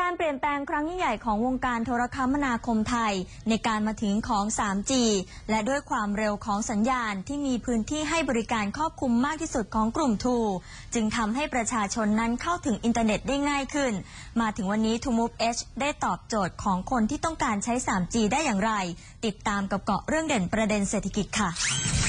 การเปลี่ยนแปลงครั้งยิ่งใหญ่ของวงการโทรคมนาคมไทย ในการมาถึงของ 3G และด้วยความเร็วของสัญญาณที่มีพื้นที่ให้บริการครอบคลุมมากที่สุดของกลุ่มทูจึงทำให้ประชาชนนั้นเข้าถึงอินเทอร์เน็ตได้ง่ายขึ้น มาถึงวันนี้ t o Move H ได้ตอบโจทย์ของคนที่ต้องการใช้ 3G ได้อย่างไร ติดตามกับเกาะเรื่องเด่นประเด็นเศรษฐกิจค่ะ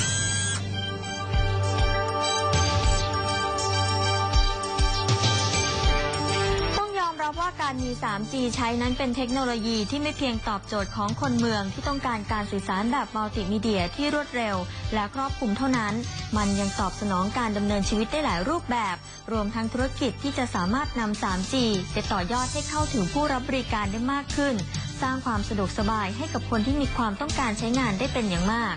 การมี 3G ใช้นั้นเป็นเทคโนโลยีที่ไม่เพียงตอบโจทย์ของคนเมืองที่ต้องการการสื่อสารแบบมัลติมีเดียที่รวดเร็ว และครอบคลุมเท่านั้น มันยังตอบสนองการดำเนินชีวิตได้หลายรูปแบบ รวมทั้งธุรกิจที่จะสามารถนำ 3G ไปต่อยอดให้เข้าถึงผู้รับบริการได้มากขึ้น สร้างความสะดวกสบายให้กับคนที่มีความต้องการใช้งานได้เป็นอย่างมาก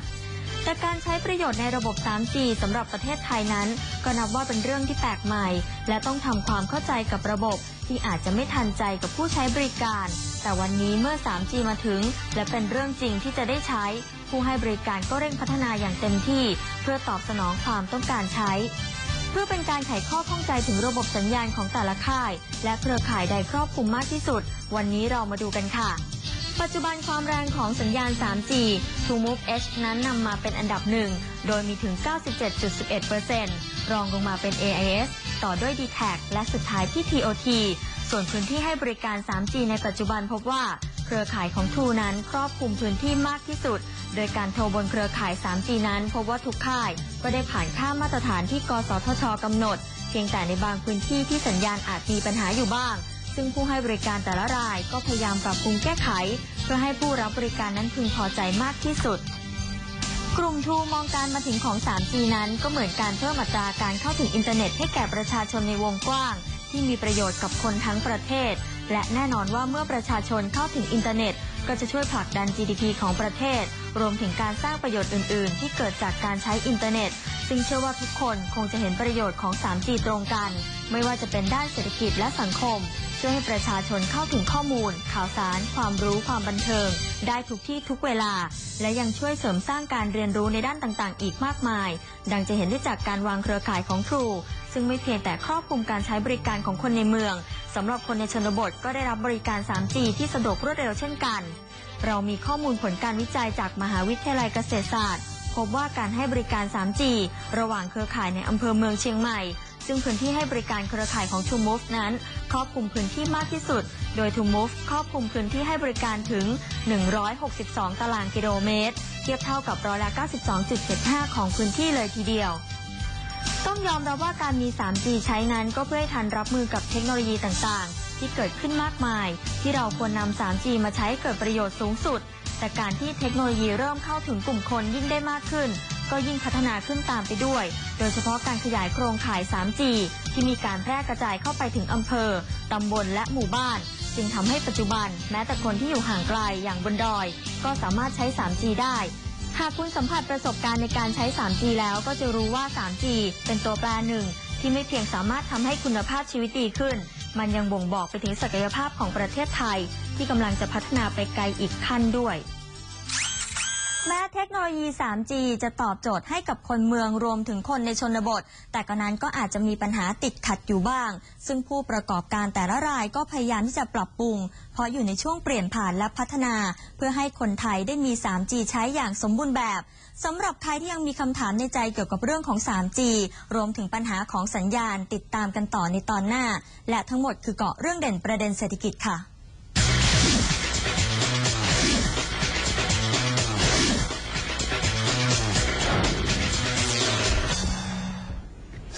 แต่การใช้ประโยชน์ในระบบ 3G สำหรับประเทศไทยนั้น ก็นับว่าเป็นเรื่องที่แปลกใหม่ และต้องทำความเข้าใจกับระบบ ที่อาจจะไม่ทันใจกับผู้ใช้บริการ แต่วันนี้เมื่อ 3G มาถึง และเป็นเรื่องจริงที่จะได้ใช้ ผู้ให้บริการก็เร่งพัฒนาอย่างเต็มที่ เพื่อตอบสนองความต้องการใช้ เพื่อเป็นการไขข้อข้องใจถึงระบบสัญญาณของแต่ละค่าย และเครือข่ายใดครอบคลุมมากที่สุด วันนี้เรามาดูกันค่ะ ปัจจุบันความแรงของสัญญาณ 3G True Move H นั้นนำมาเป็นอันดับหนึ่ง โดยมีถึง 97.11%รองลงมาเป็น AIS ต่อด้วย d t a c และสุดท้ายที่ TOT ส่วนพื้นที่ให้บริการ 3G ในปัจจุบันพบว่าเครือข่ายของ True นั้นครอบคลุมพื้นที่มากที่สุด โดยการโทรบนเครือข่าย 3G นั้น พบว่าทุกค่าย ก็ได้ผ่านค่ามาตรฐานที่ กสทชกำหนด เพียงแต่ในบางพื้นที่ที่สัญญาณอาจมีปัญหาอยู่บ้าง ซึ่งผู้ให้บริการแต่ละรายก็พยายามปรับปรุงแก้ไข เพื่อให้ผู้รับบริการนั้นพึงพอใจมากที่สุด กลุ่มทูมองการมาถึงของ 3G นั้นก็เหมือนการเพิ่มอัตราการเข้าถึงอินเทอร์เน็ตให้แก่ประชาชนในวงกว้าง ที่มีประโยชน์กับคนทั้งประเทศ และแน่นอนว่าเมื่อประชาชนเข้าถึงอินเทอร์เน็ต ก็จะช่วยผลักดัน GDP ของประเทศ รวมถึงการสร้างประโยชน์อื่น ๆ ที่เกิดจากการใช้อินเทอร์เน็ตซึ่งเชื่อว่าทุกคนคงจะเห็นประโยชน์ของ 3G ตรงกัน ไม่ว่าจะเป็นด้านเศรษฐกิจและสังคม ช่วยให้ประชาชนเข้าถึงข้อมูล ข่าวสาร ความรู้ความบันเทิง ได้ทุกที่ทุกเวลา และยังช่วยเสริมสร้างการเรียนรู้ในด้านต่างๆ อีกมากมาย ดังจะเห็นได้จากการวางเครือข่ายของ True ซึ่งไม่เพียงแต่ครอบคลุมการใช้บริการของคนในเมืองสำหรับคนในชนบทก็ได้รับบริการ 3G ที่สะดวกรวดเร็วเช่นกัน เรามีข้อมูลผลการวิจัยจากมหาวิทยาลัยเกษตรศาสตร์พบว่าการให้บริการ 3G ระหว่างเครือข่ายในอำเภอเมืองเชียงใหม่ ซึ่งพื้นที่ให้บริการเครือข่ายของ True Move นั้น ครอบคลุมพื้นที่มากที่สุด โดย True Move ครอบคลุมพื้นที่ให้บริการถึง 162 ตารางกิโลเมตร เทียบเท่ากับร้อยละ92.75 ของพื้นที่เลยทีเดียว ต้องยอมรับว่าการมี 3G ใช้นั้นก็เพื่อให้ทันรับมือกับเทคโนโลยีต่างๆ ที่เกิดขึ้นมากมาย ที่เราควรนำ 3G มาใช้เกิดประโยชน์สูงสุด แต่การที่เทคโนโลยีเริ่มเข้าถึงกลุ่มคนยิ่งได้มากขึ้น ก็ยิ่งพัฒนาขึ้นตามไปด้วย โดยเฉพาะการขยายโครงข่าย 3G ที่มีการแพร่กระจายเข้าไปถึงอำเภอ ตำบลและหมู่บ้าน จึงทำให้ปัจจุบัน แม้แต่คนที่อยู่ห่างไกลอย่างบนดอย ก็สามารถใช้ 3G ได้หากคุณสัมผัสประสบการณ์ในการใช้ 3G แล้วก็จะรู้ว่า 3G เป็นตัวแปรหนึ่ง ที่ไม่เพียงสามารถทำให้คุณภาพชีวิตดีขึ้น มันยังบ่งบอกไปถึงศักยภาพของประเทศไทย ที่กำลังจะพัฒนาไปไกลอีกขั้นด้วย แม้เทคโนโลยี 3G จะตอบโจทย์ให้กับคนเมืองรวมถึงคนในชนบท แต่ก็นั้นก็อาจจะมีปัญหาติดขัดอยู่บ้าง ซึ่งผู้ประกอบการแต่ละรายก็พยายามที่จะปรับปรุง เพราะอยู่ในช่วงเปลี่ยนผ่านและพัฒนา เพื่อให้คนไทยได้มี 3G ใช้อย่างสมบูรณ์แบบสำหรับใครที่ยังมีคำถามในใจเกี่ยวกับเรื่องของ 3G รวมถึงปัญหาของสัญญาณติดตามกันต่อในตอนหน้า และทั้งหมดคือเกาะเรื่องเด่นประเด็นเศรษฐกิจค่ะ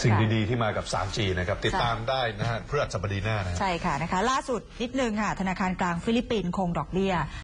สิ่งดีๆ ที่มากับ 3G นะครับ ติดตามได้นะฮะเพื่อสัปดาห์หน้านะฮะ ใช่ค่ะนะคะ ล่าสุดนิดนึงค่ะ ธนาคารกลางฟิลิปปินส์คงดอกเบี้ย